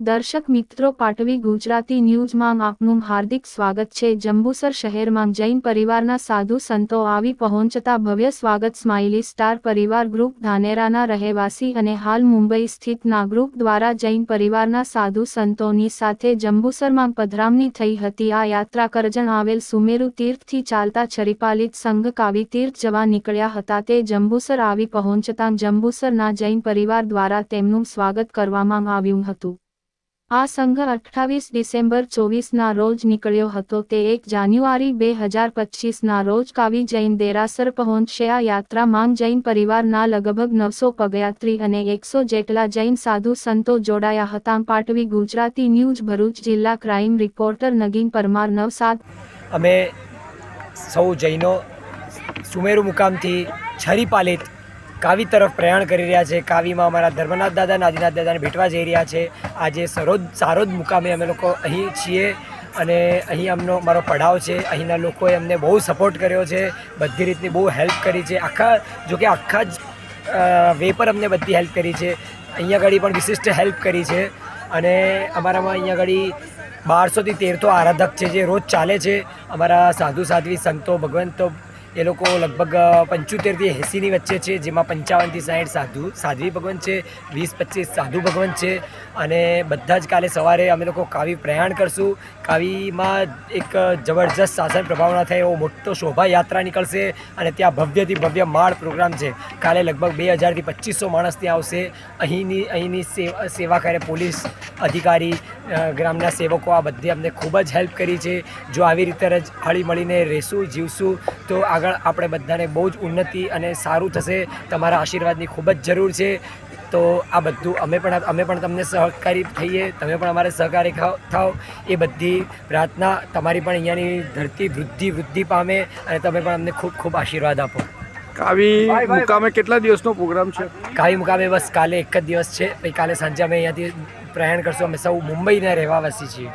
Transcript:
દર્શક મિત્રો પાટવી ગુજરાતી ન્યૂઝમાં આપનું હાર્દિક સ્વાગત છે. જંબુસર શહેરમાં જૈન પરિવારના સાધુ સંતો આવી પહોંચતા ભવ્ય સ્વાગત સ્માઇલી સ્ટાર પરિવાર ગ્રુપ ધાનેરાના રહેવાસી અને હાલ મુંબઈ સ્થિતના ગ્રુપ દ્વારા જૈન પરિવારના સાધુ સંતોની સાથે જંબુસરમાં પધરામણી થઈ હતી. આ યાત્રા કરજણ આવેલ સુમેરુ તીર્થથી ચાલતા છરીપાલિત સંઘ કાવી તીર્થ જવા નીકળ્યા હતા. તે જંબુસર આવી પહોંચતા જંબુસરના જૈન પરિવાર દ્વારા તેમનું સ્વાગત કરવામાં આવ્યું હતું. આ સંઘ અઠ્ઠાવીસ ડિસેમ્બર ચોવીસના રોજ નીકળ્યો હતો. તે એક જાન્યુઆરી બે હજાર પચીસના રોજ કાવી જૈન દેરાસર પહોંચશે આ યાત્રામાં જૈન પરિવારના લગભગ નવસો પગયાત્રી અને એકસો જેટલા જૈન સાધુ સંતો જોડાયા હતા. પાટવી ગુજરાતી ન્યૂઝ ભરૂચ જિલ્લા ક્રાઇમ રિપોર્ટર નગીન પરમાર નવસાદ. અમે સૌ જૈનો સુમેરુ મુકામથી છરીપાલિત કાવી તરફ પ્રયાણ કરી રહ્યા છે. કાવીમાં અમારા ધર્મનાથ દાદા, નાદીનાથ દાદાને ભેટવા જઈ રહ્યા છે. આજે સરોદ, સારોદ મુકામે અમે લોકો અહીં છીએ અને અહીં અમનો મારો પડાવ છે. અહીંના લોકોએ અમને બહુ સપોર્ટ કર્યો છે. બધી રીતની બહુ હેલ્પ કરી છે. આખા, જો કે આખા જ વે પર અમને બધી હેલ્પ કરી છે. અહીંયા આગળ પણ વિશિષ્ટ હેલ્પ કરી છે. અને અમારામાં અહીંયા આગળ બારસોથી તેર તો આરાધક છે જે રોજ ચાલે છે. અમારા સાધુ, સાધ્વી, સંતો, ભગવંતો એ લોકો લગભગ પંચોતેરથી એંસીની વચ્ચે છે, જેમાં પંચાવનથી સાઠ સાધુ, સાધ્વી ભગવાન છે, વીસ પચીસ સાધુ ભગવાન છે, અને બધા જ કાલે સવારે અમે લોકો કાવી પ્રયાણ કરશું. કાવીમાં એક જબરજસ્ત શાસન પ્રભાવના થાય એવો મોટો શોભાયાત્રા નીકળશે, અને ત્યાં ભવ્યથી ભવ્ય માળ પ્રોગ્રામ છે. કાલે લગભગ બે હજારથી પચીસો માણસ ત્યાં આવશે. અહીંની અહીંની સેવા કરે પોલીસ અધિકારી ગ્રામના સેવકો, આ બધી અમને ખૂબ જ હેલ્પ કરી છે. જો આવી રીતે જ હળી મળીને રહેશું, જીવશું, તો આગળ આપણે બધાને બહુ જ ઉન્નતિ અને સારું થશે તમારા આશીર્વાદની ખૂબ જ જરૂર છે. તો આ બધું અમે પણ અમે પણ તમને સહકારી થઈએ તમે પણ અમારે સહકારી થાવ. થાઓ એ બધી પ્રાર્થના તમારી પણ અહીંયાની ધરતી વૃદ્ધિ વૃદ્ધિ પામે અને તમે પણ અમને ખૂબ ખૂબ આશીર્વાદ આપો. કાવી મુકામે કેટલા દિવસનો પ્રોગ્રામ છે? કાવી મુકામે બસ કાલે એક જ દિવસ છે. પછી કાલે સાંજે અમે અહીંયાથી પ્રયાણ કરશું. અમે સૌ મુંબઈના રહેવાવાસી છીએ.